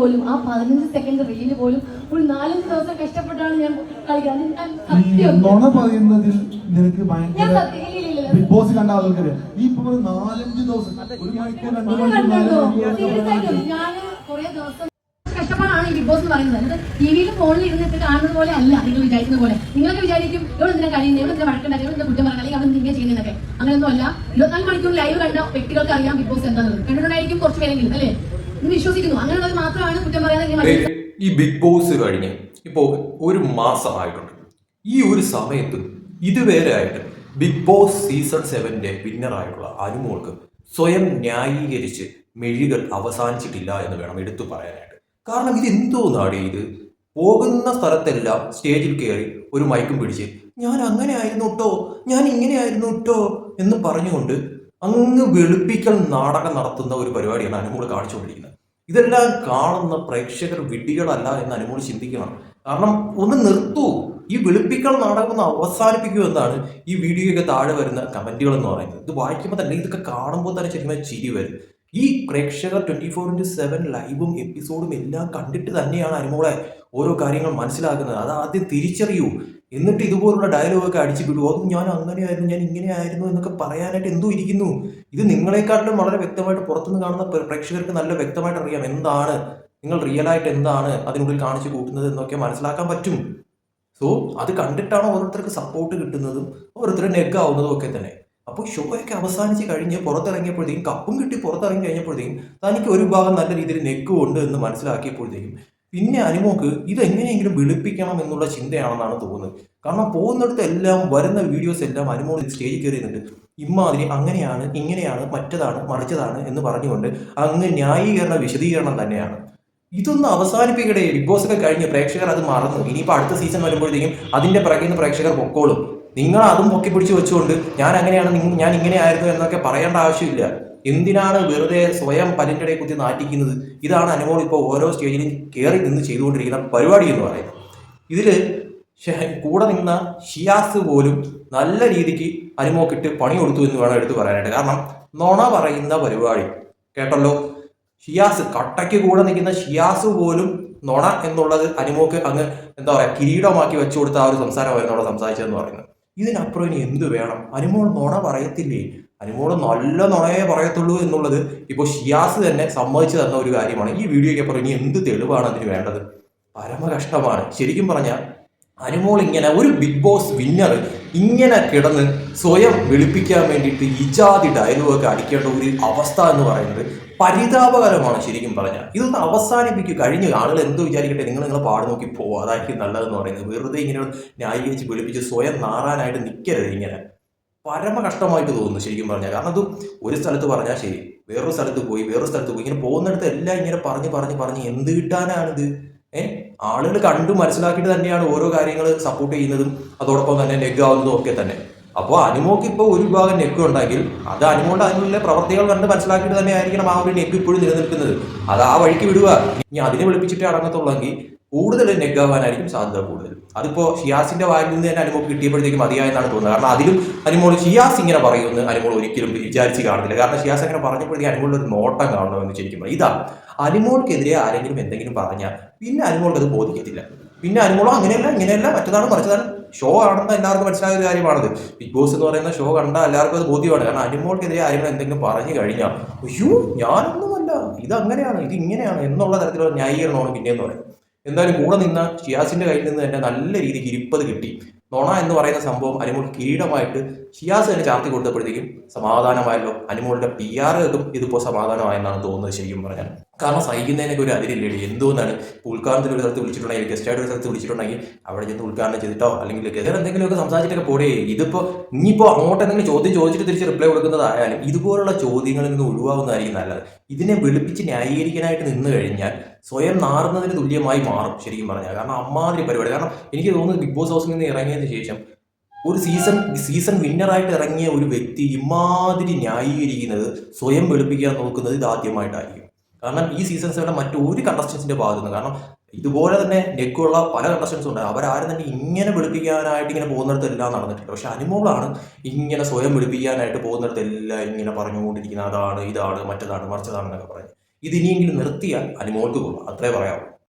പോലും ആ പതിനഞ്ച് സെക്കൻഡ് റീൽ പോലും ഒരു നാലഞ്ച് ദിവസം കഷ്ടപ്പെട്ടാണ് ഞാൻ കളിക്കുന്നത് നുണ പറയുന്നതിൽ നിനക്ക്. ബിഗ് ബോസ് കണ്ട ആൾക്കാര് ഈ ഇപ്പൊ നാലഞ്ച് ദിവസം ഒരു മണിക്കൂർ രണ്ട് മണിക്കൂർ ഞാൻ കുറേ ദിവസം കഷ്ടപ്പാടാണ് ഈ ബിഗ് ബോസ് എന്ന് പറയുന്നത്. എന്നിട്ട് ടിവിയിലും ഫോണിൽ ഇരുന്നിട്ട് കാണുന്നത് പോലെ അല്ല നിങ്ങൾ വിചാരിക്കുന്ന പോലെ. നിങ്ങളൊക്കെ വിചാരിക്കും ഇവിടെ എന്തിനാ കഴിയുന്നത് ഇവിടെ എന്തിനാ വഴക്കുണ്ടാക്കുക ഇവിടെ എന്തിനാ കുറ്റം പറഞ്ഞാൽ അല്ലെങ്കിൽ അവൻ ഇങ്ങനെ ചെയ്യുന്നതൊക്കെ അങ്ങനെയൊന്നും അല്ല. ഇരുപത്തിനാല് മണിക്കൂർ ലൈവ് കണ്ട വ്യക്തികൾക്ക് അറിയാം ബിഗ് ബോസ് എന്താണെന്ന് കണ്ടിട്ടുണ്ടായിരിക്കും കുറച്ച് പേരെങ്കിലും അല്ലേ? മാത്രമാണ് കുറ്റം പറയാൻ ഈ ബിഗ് ബോസ് കഴിഞ്ഞ് ഇപ്പോൾ ഒരു മാസമായിട്ടുണ്ട് ഈ ഒരു സമയത്ത് ഇതുവരെ ആയിട്ട് ബിഗ് ബോസ് സീസൺ സെവന്റെ വിന്നറായിട്ടുള്ള അനുമോൾക്ക് സ്വയം ന്യായീകരിച്ച് മെഴികൾ അവസാനിച്ചിട്ടില്ല എന്ന് വേണം എടുത്തു പറയാനായിട്ട്. കാരണം ഇത് എന്തോ നാടി ഇത്? പോകുന്ന സ്ഥലത്തെല്ലാം സ്റ്റേജിൽ കയറി ഒരു മൈക്കും പിടിച്ച് ഞാൻ അങ്ങനെ ആയിരുന്നു കേട്ടോ ഞാൻ ഇങ്ങനെ ആയിരുന്നു കേട്ടോ എന്ന് പറഞ്ഞുകൊണ്ട് അങ്ങ് വെളുപ്പിക്കൽ നാടകം നടത്തുന്ന ഒരു പരിപാടിയാണ് അനുമോൾ കാണിച്ചുകൊണ്ടിരിക്കുന്നത്. ഇതെല്ലാം കാണുന്ന പ്രേക്ഷകർ വിഡ്ഢികളല്ല എന്ന് അനുമോൾ ചിന്തിക്കണം. കാരണം ഒന്ന് നിർത്തൂ. ഈ വെളുപ്പിക്കൽ നാടകം ഒന്ന് അവസാനിപ്പിക്കൂ എന്നാണ് ഈ വീഡിയോയൊക്കെ താഴെ വരുന്ന കമന്റുകൾ എന്ന് പറയുന്നത്. ഇത് വായിക്കുമ്പോൾ തന്നെ ഇതൊക്കെ കാണുമ്പോൾ തന്നെ ശരിക്കും ചിരി വരും. ഈ പ്രേക്ഷകർ ട്വന്റി ഫോർ ഇന്റു സെവൻ ലൈവും എപ്പിസോഡും എല്ലാം കണ്ടിട്ട് തന്നെയാണ് അനുമോളെ ഓരോ കാര്യങ്ങൾ മനസ്സിലാക്കുന്നത്. അത് ആദ്യം തിരിച്ചറിയൂ. എന്നിട്ട് ഇതുപോലുള്ള ഡയലോഗൊക്കെ അടിച്ചു വിടുമോ അതും ഞാൻ അങ്ങനെയായിരുന്നു ഞാൻ ഇങ്ങനെയായിരുന്നു എന്നൊക്കെ പറയാനായിട്ട് എന്തോ ഇരിക്കുന്നു. ഇത് നിങ്ങളെക്കാട്ടിലും വളരെ വ്യക്തമായിട്ട് പുറത്തുനിന്ന് കാണുന്ന പ്രേക്ഷകർക്ക് നല്ല വ്യക്തമായിട്ട് അറിയാം എന്താണ് നിങ്ങൾ റിയൽ ആയിട്ട് എന്താണ് അതിനുള്ളിൽ കാണിച്ചു കൂട്ടുന്നത് എന്നൊക്കെ മനസ്സിലാക്കാൻ പറ്റും. സോ അത് കണ്ടിട്ടാണ് ഓരോരുത്തർക്ക് സപ്പോർട്ട് കിട്ടുന്നതും ഓരോരുത്തർ നെഗ് ആവുന്നതും ഒക്കെ തന്നെ. അപ്പോൾ ഷോയൊക്കെ അവസാനിച്ച് കഴിഞ്ഞ് പുറത്തിറങ്ങിയപ്പോഴത്തേക്കും കപ്പും കിട്ടി പുറത്തിറങ്ങി കഴിഞ്ഞപ്പോഴത്തേക്കും തനിക്ക് ഒരു ഭാഗം നല്ല രീതിയിൽ നെക്കും ഉണ്ട് എന്ന് മനസ്സിലാക്കിയപ്പോഴത്തേക്കും പിന്നെ അനുമോക്ക് ഇതെങ്ങനെയെങ്കിലും വെളുപ്പിക്കണം എന്നുള്ള ചിന്തയാണെന്നാണ് തോന്നുന്നത്. കാരണം പോകുന്നിടത്ത് എല്ലാം വരുന്ന വീഡിയോസ് എല്ലാം അനുമോൾ സ്റ്റേജിൽ കയറി നിന്നിട്ട് ഇമ്മാതിരി അങ്ങനെയാണ് ഇങ്ങനെയാണ് മറ്റതാണ് മറിച്ചതാണ് എന്ന് പറഞ്ഞുകൊണ്ട് അങ്ങ് ന്യായീകരണ വിശദീകരണം തന്നെയാണ്. ഇതൊന്ന് അവസാനിപ്പിക്കട്ടെ. ബിഗ് ബോസ് ഒക്കെ കഴിഞ്ഞ് പ്രേക്ഷകർ അത് മറന്നു. ഇനിയിപ്പോൾ അടുത്ത സീസൺ വരുമ്പോഴത്തേക്കും അതിന്റെ പിറകിൽ നിന്ന് പ്രേക്ഷകർ പൊക്കോളും. നിങ്ങൾ അതും പൊക്കി പിടിച്ച് വെച്ചുകൊണ്ട് ഞാൻ അങ്ങനെയാണ് ഞാൻ ഇങ്ങനെ ആയിരുന്നു എന്നൊക്കെ പറയേണ്ട ആവശ്യമില്ല. എന്തിനാണ് വെറുതെ സ്വയം പല്ലിന്റെ കുത്തി നാറ്റിക്കുന്നത്? ഇതാണ് അനുമോൾ ഇപ്പോൾ ഓരോ സ്റ്റേജിലും കയറി നിന്ന് ചെയ്തുകൊണ്ടിരിക്കുന്ന പരിപാടി എന്ന് പറയുന്നത്. ഇതിൽ കൂടെ നിന്ന ഷിയാസ് പോലും നല്ല രീതിക്ക് അനുമോക്കിട്ട് പണി കൊടുത്തു എന്ന് വേണം എടുത്തു പറയാനായിട്ട്. കാരണം നുണ പറയുന്ന പരിപാടി. കേട്ടല്ലോ? ഷിയാസ് കട്ടയ്ക്ക് കൂടെ നിൽക്കുന്ന ഷിയാസ് പോലും നുണ എന്നുള്ളത് അനുമോക്ക് അങ്ങ് എന്താ പറയുക കിരീടമാക്കി വെച്ചു കൊടുത്ത ആ ഒരു സംസാരമായിരുന്നു അവിടെ സംസാരിച്ചതെന്ന് പറയുന്നത്. ഇതിനപ്പുറം ഇനി എന്ത് വേണം? അനുമോൾ നുണ പറയത്തില്ലേ? അനുമോൾ നല്ല നുണയെ പറയത്തുള്ളൂ എന്നുള്ളത് ഇപ്പോൾ ഷിയാസ് തന്നെ സമ്മതിച്ചു തന്ന ഒരു കാര്യമാണ്. ഈ വീഡിയോയ്ക്ക് അപ്പുറം ഇനി എന്ത് തെളിവാണ് അതിന് വേണ്ടത്? പരമകഷ്ടമാണ്. ശരിക്കും പറഞ്ഞാൽ അനുമോൾ ഇങ്ങനെ ഒരു ബിഗ് ബോസ് വിന്നർ ഇങ്ങനെ കിടന്ന് സ്വയം വെളുപ്പിക്കാൻ വേണ്ടിയിട്ട് ഇജാതി ഡയലോഗൊക്കെ അടിക്കേണ്ട ഒരു അവസ്ഥ എന്ന് പറയുന്നത് പരിതാപകരമാണ് ശരിക്കും പറഞ്ഞാൽ. ഇതൊന്ന് അവസാനിപ്പിക്കുക കഴിഞ്ഞ ആളുകൾ എന്തോ വിചാരിക്കട്ടെ നിങ്ങൾ നിങ്ങളെ പാട് നോക്കി പോവുക അതായിരിക്കും നല്ലതെന്ന് പറയുന്നത്. വെറുതെ ഇങ്ങനെ ന്യായീകരിച്ച് വെളുപ്പിച്ച് സ്വയം നാറാനായിട്ട് നിൽക്കരുത് ഇങ്ങനെ. പരമ കഷ്ടമായിട്ട് തോന്നുന്നു ശരിക്കും പറഞ്ഞാൽ. കാരണം അത് ഒരു സ്ഥലത്ത് പറഞ്ഞാൽ ശരി വേറൊരു സ്ഥലത്ത് പോയി വേറൊരു സ്ഥലത്ത് പോയി. ഇങ്ങനെ പോകുന്നിടത്ത് എല്ലാം ഇങ്ങനെ പറഞ്ഞ് പറഞ്ഞ് പറഞ്ഞ് എന്ത് കിട്ടാനാണിത്? ഏഹ് ആളുകൾ കണ്ടു മനസ്സിലാക്കിയിട്ട് തന്നെയാണ് ഓരോ കാര്യങ്ങൾ സപ്പോർട്ട് ചെയ്യുന്നതും അതോടൊപ്പം തന്നെ നെഗ് ആവുന്നതും ഒക്കെ തന്നെ. അപ്പോൾ അനുമോക്ക് ഇപ്പോൾ ഒരു വിഭാഗം നെഗ് ഉണ്ടെങ്കിൽ അത് അനുമോണ്ട് അതിനുള്ള പ്രവർത്തികൾ കണ്ട് മനസ്സിലാക്കിയിട്ട് തന്നെ ആയിരിക്കണം ആ ഒരു നെഗ് ഇപ്പോഴും നിലനിൽക്കുന്നത്. അത് ആ വഴിക്ക് വിടുക. ഇനി അതിനെ വിളിപ്പിച്ചിട്ടേ അടങ്ങത്തുള്ളെങ്കിൽ കൂടുതൽ നെഗാവാനായിരിക്കും സാധ്യത കൂടുതൽ. അതിപ്പോ ഷിയാസിന്റെ വായിൽ നിന്ന് തന്നെ അനുമോൾ കിട്ടിയപ്പോഴത്തേക്കും മതിയായെന്നാണ് തോന്നുന്നത്. കാരണം അതിലും അനുമോൾ ഷിയാസ് ഇങ്ങനെ പറയുമെന്ന് അനുമോൾ ഒരിക്കലും വിചാരിച്ച് കാണുന്നില്ല. കാരണം ഷിയാസ് അങ്ങനെ പറഞ്ഞപ്പോഴത്തേക്കും അനുമോളിൽ ഒരു നോട്ടം കാണണമെന്ന് പറയും. ഇതാ അനുമോൾക്കെതിരെ ആരെങ്കിലും എന്തെങ്കിലും പറഞ്ഞാൽ പിന്നെ അനുമോൾക്ക് അത് ബോധിക്കത്തില്ല. പിന്നെ അനുമോളോ അങ്ങനെയല്ല ഇങ്ങനെയല്ല മറ്റതാണ് മറിച്ചതാണ്. ഷോ ആണെന്ന് എല്ലാവർക്കും മനസ്സിലായ ഒരു കാര്യമാണത്. ബിഗ് ബോസ് എന്ന് പറയുന്ന ഷോ കണ്ടാൽ എല്ലാവർക്കും അത് ബോധ്യമാണ്. കാരണം അനുമോൾക്കെതിരെ ആരെങ്കിലും എന്തെങ്കിലും പറഞ്ഞു കഴിഞ്ഞാൽ അയ്യോ ഞാനൊന്നുമല്ല. ഇത് അങ്ങനെയാണ് ഇത് ഇങ്ങനെയാണ് എന്നുള്ള തരത്തിലുള്ള ന്യായീകരണമാണ് പിന്നെയെന്ന് പറയുന്നത്. എന്തായാലും കൂടെ നിന്ന ഷിയാസിന്റെ കയ്യിൽ നിന്ന് തന്നെ നല്ല രീതിക്ക് ഇരിപ്പത് കിട്ടി. നൊണ എന്ന് പറയുന്ന സംഭവം അനിമോൾ കിരീടമായിട്ട് ഷിയാസ് തന്നെ ചാർത്തി കൊടുത്തപ്പോഴത്തേക്കും സമാധാനമായല്ലോ. അനുമോളുടെ പി ആറുകൾക്കും ഇതിപ്പോൾ സമാധാനമായെന്നാണ് തോന്നുന്നത് ശരിക്കും പറഞ്ഞാൽ. കാരണം സഹിക്കുന്നതിനൊക്കെ ഒരു അതിരില്ലേ എന്തോന്നാണ്? ഉൽഘാടനത്തിൽ ഒരു സ്ഥലത്ത് വിളിച്ചിട്ടുണ്ടെങ്കിൽ ഗസ്റ്റായിട്ട് ഒരു സ്ഥലത്ത് വിളിച്ചിട്ടുണ്ടെങ്കിൽ അവിടെ ചെന്ന് ഉദ്ഘാടനം ചെയ്തിട്ടോ അല്ലെങ്കിൽ ഗസർ എന്തെങ്കിലുമൊക്കെ സംസാരിച്ചിട്ടൊക്കെ പോടേ ഇതിപ്പോ ഇനിയിപ്പോൾ അങ്ങോട്ട് എന്തെങ്കിലും ചോദ്യം ചോദിച്ചിട്ട് തിരിച്ച് റിപ്ലൈ കൊടുക്കുന്നതായാലും ഇതുപോലുള്ള ചോദ്യങ്ങളിൽ നിന്ന് ഒഴിവാകുന്നതായിരിക്കും നല്ലത്. ഇതിനെ വിളിപ്പിച്ച് ന്യായീകരിക്കാനായിട്ട് നിന്ന് കഴിഞ്ഞാൽ സ്വയം നാറുന്നതിന് തുല്യമായി മാറും ശരിക്കും പറഞ്ഞാൽ. കാരണം അമ്മാതിരി പരിപാടി. കാരണം എനിക്ക് തോന്നുന്നു ബിഗ് ബോസ് ഹൗസിൽ നിന്ന് ഇറങ്ങിയതിന് ശേഷം ഒരു സീസൺ സീസൺ വിന്നറായിട്ട് ഇറങ്ങിയ ഒരു വ്യക്തി ഇമാതിരി ന്യായീകരിക്കുന്നത് സ്വയം വെളുപ്പിക്കാൻ നോക്കുന്നത് ഇത് ആദ്യമായിട്ടായിരിക്കും. കാരണം ഈ സീസൺ സെവനെ മറ്റൊരു കണ്ടസ്റ്റൻസിന്റെ ഭാഗത്തു നിന്ന് കാരണം ഇതുപോലെ തന്നെ നെക്കുള്ള പല കണ്ടസ്റ്റൻസും ഉണ്ട്. അവരാരും തന്നെ ഇങ്ങനെ വെളുപ്പിക്കാനായിട്ട് ഇങ്ങനെ പോകുന്നിടത്ത് എല്ലാം നടന്നിട്ടില്ല പക്ഷെ അനുമോളാണ് ഇങ്ങനെ സ്വയം വെളുപ്പിക്കാനായിട്ട് പോകുന്നിടത്ത് എല്ലാം ഇങ്ങനെ പറഞ്ഞുകൊണ്ടിരിക്കുന്നത്. അതാണ് ഇതാണ് മറ്റതാണ് മറിച്ചതാണെന്നൊക്കെ പറഞ്ഞ്. ഇത് ഇനിയെങ്കിലും നിർത്തിയാൽ അനുമോൾക്ക് കൊള്ളാം. അത്രേ പറയാവൂ.